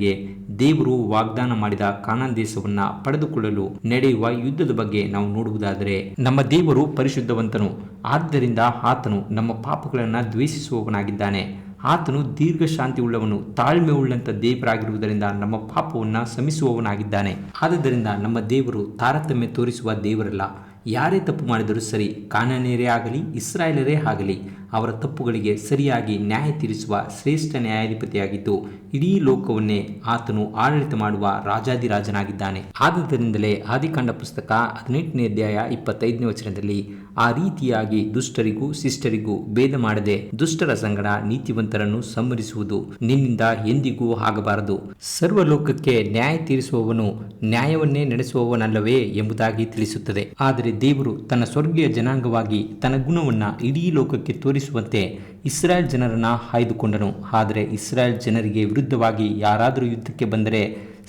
ಜನರಿಗೆ ದೇವರು ವಾಗ್ದಾನ ಮಾಡಿದ ಕಾನಾನ್ ದೇಶವನ್ನ ಪಡೆದುಕೊಳ್ಳಲು ನಡೆಯುವ ಯುದ್ಧದ ಬಗ್ಗೆ ನಾವು ನೋಡುವುದಾದರೆ, ನಮ್ಮ ದೇವರು ಪರಿಶುದ್ಧವಂತನು, ಆದ್ದರಿಂದ ಆತನು ನಮ್ಮ ಪಾಪಗಳನ್ನು ದ್ವೇಷಿಸುವವನಾಗಿದ್ದಾನೆ. ಆತನು ದೀರ್ಘ ಶಾಂತಿ ಉಳ್ಳವನು ತಾಳ್ಮೆ ಉಳ್ಳಂತ ದೇವರಾಗಿರುವುದರಿಂದ ನಮ್ಮ ಪಾಪವನ್ನು ಶಮಿಸುವವನಾಗಿದ್ದಾನೆ ಆದ್ದರಿಂದ ನಮ್ಮ ದೇವರು ತಾರತಮ್ಯ ತೋರಿಸುವ ದೇವರಲ್ಲ. ಯಾರೇ ತಪ್ಪು ಮಾಡಿದರೂ ಸರಿ ಕಾನನೇರೇ ಆಗಲಿ ಇಸ್ರಾಯೇಲರೇ ಆಗಲಿ ಅವರ ತಪ್ಪುಗಳಿಗೆ ಸರಿಯಾಗಿ ನ್ಯಾಯ ತೀರಿಸುವ ಶ್ರೇಷ್ಠ ನ್ಯಾಯಾಧಿಪತಿಯಾಗಿದ್ದು, ಇಡೀ ಲೋಕವನ್ನೇ ಆತನು ಆಡಳಿತ ಮಾಡುವ ರಾಜಾದಿರಾಜನಾಗಿದ್ದಾನೆ ಆದ್ದರಿಂದಲೇ ಆದಿಕಾಂಡ ಪುಸ್ತಕ ಹದಿನೆಂಟನೇ ಅಧ್ಯಾಯ ಇಪ್ಪತ್ತೈದನೇ ವಚನದಲ್ಲಿ, ಆ ರೀತಿಯಾಗಿ ದುಷ್ಟರಿಗೂ ಶಿಷ್ಟರಿಗೂ ಭೇದ ಮಾಡದೆ ದುಷ್ಟರ ಸಂಗಡ ನೀತಿವಂತರನ್ನು ಸಂಹರಿಸುವುದು ನಿನ್ನಿಂದ ಎಂದಿಗೂ ಆಗಬಾರದು. ಸರ್ವಲೋಕಕ್ಕೆ ನ್ಯಾಯ ತೀರಿಸುವವನು ನ್ಯಾಯವನ್ನೇ ನಡೆಸುವವನಲ್ಲವೇ ಎಂಬುದಾಗಿ ತಿಳಿಸುತ್ತದೆ. ಆದರೆ ದೇವರು ತನ್ನ ಸ್ವರ್ಗೀಯ ಜನಾಂಗವಾಗಿ ತನ್ನ ಗುಣವನ್ನ ಇಡೀ ಲೋಕಕ್ಕೆ ತೋರಿಸುವಂತೆ ಇಸ್ರಾಯೇಲ್ ಜನರನ್ನು ಆಯ್ದುಕೊಂಡನು ಆದರೆ ಇಸ್ರಾಯೇಲ್ ಜನರಿಗೆ ವಿರುದ್ಧವಾಗಿ ಯಾರಾದರೂ ಯುದ್ಧಕ್ಕೆ ಬಂದರೆ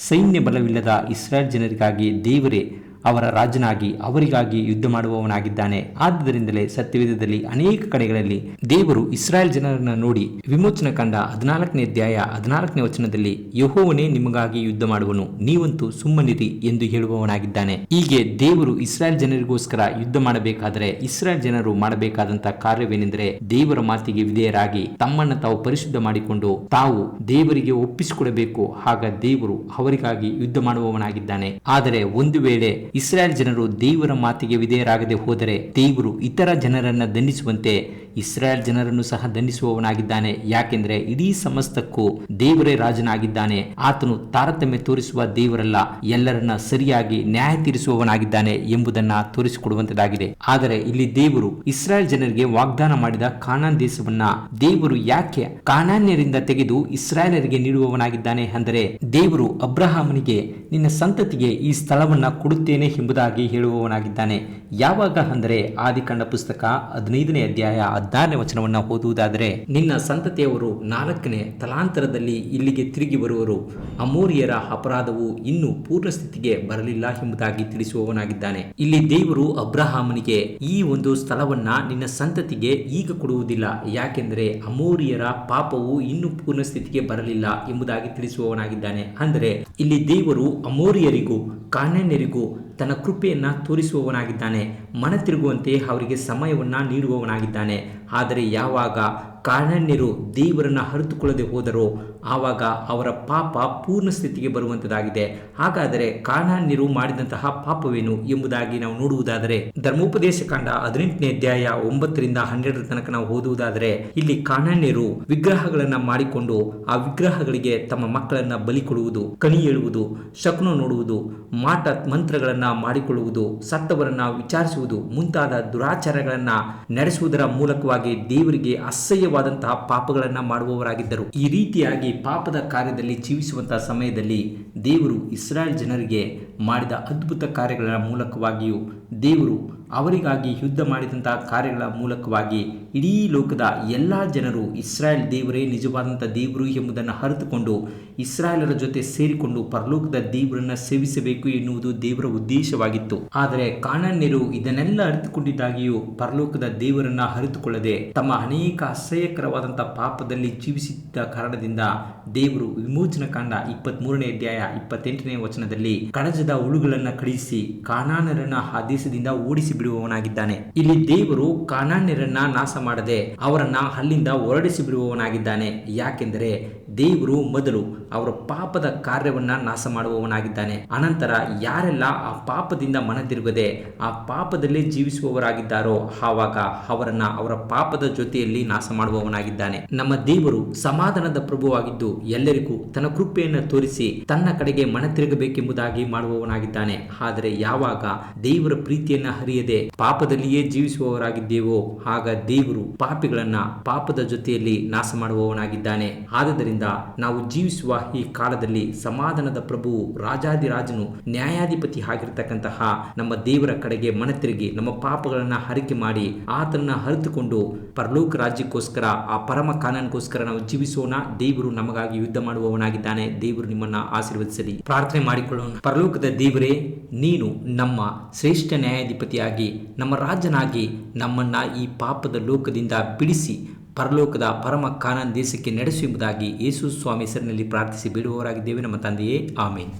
ಸೈನ್ಯ ಬಲವಿಲ್ಲದ ಇಸ್ರಾಯೇಲ್ ಜನರಿಗಾಗಿ ದೇವರೇ ಅವರ ರಾಜನಾಗಿ ಅವರಿಗಾಗಿ ಯುದ್ಧ ಮಾಡುವವನಾಗಿದ್ದಾನೆ. ಆದ್ದರಿಂದಲೇ ಸತ್ಯವೇದದಲ್ಲಿ ಅನೇಕ ಕಡೆಗಳಲ್ಲಿ ದೇವರು ಇಸ್ರಾಯೇಲ್ ಜನರನ್ನು ನೋಡಿ ವಿಮೋಚನ ಕಂಡ ಹದಿನಾಲ್ಕನೇ ಅಧ್ಯಾಯ ಹದಿನಾಲ್ಕನೇ ವಚನದಲ್ಲಿ ಯಹೋವನೇ ನಿಮಗಾಗಿ ಯುದ್ಧ ಮಾಡುವನು, ನೀವಂತೂ ಸುಮ್ಮನಿರಿ ಎಂದು ಹೇಳುವವನಾಗಿದ್ದಾನೆ. ಹೀಗೆ ದೇವರು ಇಸ್ರಾಯೇಲ್ ಜನರಿಗೋಸ್ಕರ ಯುದ್ಧ ಮಾಡಬೇಕಾದರೆ ಇಸ್ರಾಯೇಲ್ ಜನರು ಮಾಡಬೇಕಾದಂತಹ ಕಾರ್ಯವೇನೆಂದರೆ ದೇವರ ಮಾತಿಗೆ ವಿಧೇಯರಾಗಿ ತಮ್ಮನ್ನು ತಾವು ಪರಿಶುದ್ಧ ಮಾಡಿಕೊಂಡು ತಾವು ದೇವರಿಗೆ ಒಪ್ಪಿಸಿಕೊಡಬೇಕು. ಹಾಗ ದೇವರು ಅವರಿಗಾಗಿ ಯುದ್ಧ ಮಾಡುವವನಾಗಿದ್ದಾನೆ. ಆದರೆ ಒಂದು ವೇಳೆ ಇಸ್ರಾಯೇಲ್ ಜನರು ದೇವರ ಮಾತಿಗೆ ವಿಧೇಯರಾಗದೆ ಹೋದರೆ ದೇವರು ಇತರ ಜನರನ್ನ ದಂಡಿಸುವಂತೆ ಇಸ್ರಾಯೇಲ್ ಜನರನ್ನು ಸಹ ದಂಡಿಸುವವನಾಗಿದ್ದಾನೆ. ಯಾಕೆಂದ್ರೆ ಇಡೀ ಸಮಸ್ತಕ್ಕೂ ದೇವರೇ ರಾಜನಾಗಿದ್ದಾನೆ. ಆತನು ತಾರತಮ್ಯ ತೋರಿಸುವ ದೇವರಲ್ಲ, ಎಲ್ಲರನ್ನ ಸರಿಯಾಗಿ ನ್ಯಾಯ ತೀರಿಸುವವನಾಗಿದ್ದಾನೆ ಎಂಬುದನ್ನ ತೋರಿಸಿಕೊಡುವಂತದಾಗಿದೆ. ಆದರೆ ಇಲ್ಲಿ ದೇವರು ಇಸ್ರಾಯೇಲ್ ಜನರಿಗೆ ವಾಗ್ದಾನ ಮಾಡಿದ ಕಾನಾನ್ ದೇಶವನ್ನ ದೇವರು ಯಾಕೆ ಕಾನಾನ್ಯರಿಂದ ತೆಗೆದು ಇಸ್ರಾಯೇಲರಿಗೆ ನೀಡುವವನಾಗಿದ್ದಾನೆ ಅಂದರೆ ದೇವರು ಅಬ್ರಹಾಮನಿಗೆ, ನಿನ್ನ ಸಂತತಿಗೆ ಈ ಸ್ಥಳವನ್ನ ಕೊಡುತ್ತೇನೆ ಎಂಬುದಾಗಿ ಹೇಳುವವನಾಗಿದ್ದಾನೆ. ಯಾವಾಗ ಅಂದರೆ ಆದಿಕಾಂಡ ಪುಸ್ತಕ ಹದಿನೈದನೇ ಅಧ್ಯಾಯ ಹದಿನಾರನೇ ವಚನವನ್ನ ಓದುವುದಾದರೆ, ನಿನ್ನ ಸಂತತಿಯವರು ನಾಲ್ಕನೇ ತಲಾಂತರದಲ್ಲಿ ಇಲ್ಲಿಗೆ ತಿರುಗಿ ಬರುವರು. ಅಮೋರಿಯರ ಅಪರಾಧವು ಇನ್ನೂ ಪೂರ್ಣ ಸ್ಥಿತಿಗೆ ಬರಲಿಲ್ಲ ಎಂಬುದಾಗಿ ತಿಳಿಸುವವನಾಗಿದ್ದಾನೆ. ಇಲ್ಲಿ ದೇವರು ಅಬ್ರಹಾಮನಿಗೆ, ಈ ಒಂದು ಸ್ಥಳವನ್ನ ನಿನ್ನ ಸಂತತಿಗೆ ಈಗ ಕೊಡುವುದಿಲ್ಲ. ಯಾಕೆಂದರೆ ಅಮೋರಿಯರ ಪಾಪವು ಇನ್ನೂ ಪೂರ್ಣ ಸ್ಥಿತಿಗೆ ಬರಲಿಲ್ಲ ಎಂಬುದಾಗಿ ತಿಳಿಸುವವನಾಗಿದ್ದಾನೆ. ಅಂದರೆ, ಇಲ್ಲಿ ದೇವರು ಅಮೋರಿಯರಿಗೂ ಕಾನ್ಯನ್ಯರಿಗೂ ತನ್ನ ಕೃಪೆಯನ್ನು ತೋರಿಸುವವನಾಗಿದ್ದಾನೆ. ಮನ ತಿರುಗುವಂತೆ ಅವರಿಗೆ ಸಮಯವನ್ನು ನೀಡುವವನಾಗಿದ್ದಾನೆ. ಆದರೆ ಯಾವಾಗ ಕಾರಣನ್ಯರು ದೇವರನ್ನು ಹರಿದುಕೊಳ್ಳದೆ ಹೋದರೋ, ಆವಾಗ ಅವರ ಪಾಪ ಪೂರ್ಣ ಸ್ಥಿತಿಗೆ ಬರುವಂತದಾಗಿದೆ. ಹಾಗಾದರೆ ಕಾರಣನ್ಯರು ಮಾಡಿದಂತಹ ಪಾಪವೇನು ಎಂಬುದಾಗಿ ನಾವು ನೋಡುವುದಾದರೆ ಧರ್ಮೋಪದೇಶ ಕಾಂಡ ಹದಿನೆಂಟನೇ ಅಧ್ಯಾಯ ಒಂಬತ್ತರಿಂದ ಹನ್ನೆರಡರ ತನಕ ನಾವು ಓದುವುದಾದರೆ, ಇಲ್ಲಿ ಕಾಣಣ್ಯರು ವಿಗ್ರಹಗಳನ್ನ ಮಾಡಿಕೊಂಡು ಆ ವಿಗ್ರಹಗಳಿಗೆ ತಮ್ಮ ಮಕ್ಕಳನ್ನ ಬಲಿ ಕೊಡುವುದು, ಕಣಿ ಹೇಳುವುದು ಶಕುನ ನೋಡುವುದು, ಮಾಟ ಮಂತ್ರಗಳನ್ನ ಮಾಡಿಕೊಳ್ಳುವುದು, ಸತ್ತವರನ್ನ ವಿಚಾರಿಸುವುದು ಮುಂತಾದ ದುರಾಚಾರಗಳನ್ನ ನಡೆಸುವುದರ ಮೂಲಕವಾಗಿ ದೇವರಿಗೆ ಅಸಹ್ಯವಾದಂತಹ ಪಾಪಗಳನ್ನ ಮಾಡುವವರಾಗಿದ್ದರು. ಈ ರೀತಿಯಾಗಿ ಪಾಪದ ಕಾರ್ಯದಲ್ಲಿ ಜೀವಿಸುವಂತಹ ಸಮಯದಲ್ಲಿ ದೇವರು ಇಸ್ರಾಯೇಲ್ ಜನರಿಗೆ ಮಾಡಿದ ಅದ್ಭುತ ಕಾರ್ಯಗಳ ಮೂಲಕವಾಗಿಯೂ ದೇವರು ಅವರಿಗಾಗಿ ಯುದ್ಧ ಮಾಡಿದಂತಹ ಕಾರ್ಯಗಳ ಮೂಲಕವಾಗಿ ಇಡೀ ಲೋಕದ ಎಲ್ಲ ಜನರು ಇಸ್ರಾಯೇಲ್ ದೇವರೇ ನಿಜವಾದಂಥ ದೇವರು ಎಂಬುದನ್ನು ಅರಿತುಕೊಂಡು ಇಸ್ರಾಯೇಲರ ಜೊತೆ ಸೇರಿಕೊಂಡು ಪರಲೋಕದ ದೇವರನ್ನ ಸೇವಿಸಬೇಕು ಎನ್ನುವುದು ದೇವರ ಉದ್ದೇಶವಾಗಿತ್ತು. ಆದರೆ ಕಾಣನ್ಯರು ಇದನ್ನೆಲ್ಲ ಅರಿತುಕೊಂಡಿದ್ದಾಗಿಯೂ ಪರಲೋಕದ ದೇವರನ್ನ ಅರಿತುಕೊಳ್ಳದೆ ತಮ್ಮ ಅನೇಕ ಅಸಹ್ಯಕರವಾದಂಥ ಪಾಪದಲ್ಲಿ ಜೀವಿಸಿದ್ದ ಕಾರಣದಿಂದ ದೇವರು ವಿಮೋಚನ ಕಾಂಡ ಇಪ್ಪತ್ತ್ ಅಧ್ಯಾಯ ಇಪ್ಪತ್ತೆಂಟನೇ ವಚನದಲ್ಲಿ, ಕಣಜದ ಹುಳುಗಳನ್ನು ಕಳಿಸಿ ಕಾನಾನರನ್ನ ಆ ದೇಶದಿಂದ ಓಡಿಸಿ ಬಿಡುವವನಾಗಿದ್ದಾನೆ. ಇಲ್ಲಿ ದೇವರು ಕಾನಾನ್ಯರನ್ನ ನಾಶ ಮಾಡದೆ ಅವರನ್ನ ಅಲ್ಲಿಂದ ಹೊರಡಿಸಿ ಬಿಡುವವನಾಗಿದ್ದಾನೆ. ಯಾಕೆಂದರೆ ದೇವರು ಮೊದಲು ಅವರ ಪಾಪದ ಕಾರ್ಯವನ್ನ ನಾಶ ಮಾಡುವವನಾಗಿದ್ದಾನೆ. ಅನಂತರ ಯಾರೆಲ್ಲ ಆ ಪಾಪದಿಂದ ಮನದಿರುಗದೆ ಆ ಪಾಪದಲ್ಲೇ ಜೀವಿಸುವವರಾಗಿದ್ದಾರೋ ಆವಾಗ ಅವರನ್ನ ಅವರ ಪಾಪದ ಜೊತೆಯಲ್ಲಿ ನಾಶ ಮಾಡುವವನಾಗಿದ್ದಾನೆ. ನಮ್ಮ ದೇವರು ಸಮಾಧಾನದ ಪ್ರಭುವಾಗಿದ್ದು ಎಲ್ಲರಿಗೂ ತನ್ನ ಕೃಪೆಯನ್ನು ತೋರಿಸಿ ತನ್ನ ಕಡೆಗೆ ಮನ ತಿರುಗಬೇಕೆಂಬುದಾಗಿ ಮಾಡುವವನಾಗಿದ್ದಾನೆ. ಆದರೆ ಯಾವಾಗ ದೇವರ ಪ್ರೀತಿಯನ್ನ ಹರಿಯದೆ ಪಾಪದಲ್ಲಿಯೇ ಜೀವಿಸುವವರಾಗಿದ್ದೇವೋ, ಆಗ ದೇವರು ಪಾಪಿಗಳನ್ನ ಪಾಪದ ಜೊತೆಯಲ್ಲಿ ನಾಶ ಮಾಡುವವನಾಗಿದ್ದಾನೆ ಆದ್ದರಿಂದ ನಾವು ಜೀವಿಸುವ ಈ ಕಾಲದಲ್ಲಿ ಸಮಾಧಾನದ ಪ್ರಭು ರಾಜಾದಿರಾಜನು ನ್ಯಾಯಾಧಿಪತಿ ಆಗಿರ್ತಕ್ಕಂತಹ ನಮ್ಮ ದೇವರ ಕಡೆಗೆ ಮನ ತಿರುಗಿ ನಮ್ಮ ಪಾಪಗಳನ್ನ ಹರಿಕೆ ಮಾಡಿ ಆತನ ಹರಿತುಕೊಂಡು ಪರಲೋಕ ರಾಜ್ಯಕ್ಕೋಸ್ಕರ, ಆ ಪರಮ ಕಾನನ್ಗೋಸ್ಕರ ನಾವು ಜೀವಿಸೋಣ. ದೇವರು ನಮಗಾಗಿ ಯುದ್ಧ ಮಾಡುವವನಾಗಿದ್ದಾನೆ. ದೇವರು ನಿಮ್ಮನ್ನ ಆಶೀರ್ವದಿಸಲಿ. ಪ್ರಾರ್ಥನೆ ಮಾಡಿಕೊಳ್ಳೋಣ. ಪರಲೋಕದ ದೇವರೇ, ನೀನು ನಮ್ಮ ಶ್ರೇಷ್ಠ ನ್ಯಾಯಾಧಿಪತಿಯಾಗಿ ನಮ್ಮ ರಾಜನಾಗಿ ನಮ್ಮನ್ನ ಈ ಪಾಪದ ಲೋಕದಿಂದ ಬಿಡಿಸಿ ಪರಲೋಕದ ಪರಮ ಕಾನನ್ ದೇಶಕ್ಕೆ ನಡೆಸು ಎಂಬುದಾಗಿ ಯೇಸು ಸ್ವಾಮಿ ಹೆಸರಿನಲ್ಲಿ ಪ್ರಾರ್ಥಿಸಿ ಬಿಡುವವರಾಗಿದ್ದೇವೆ. ನಮ್ಮ ತಂದೆಯೇ, ಆಮೇನ್.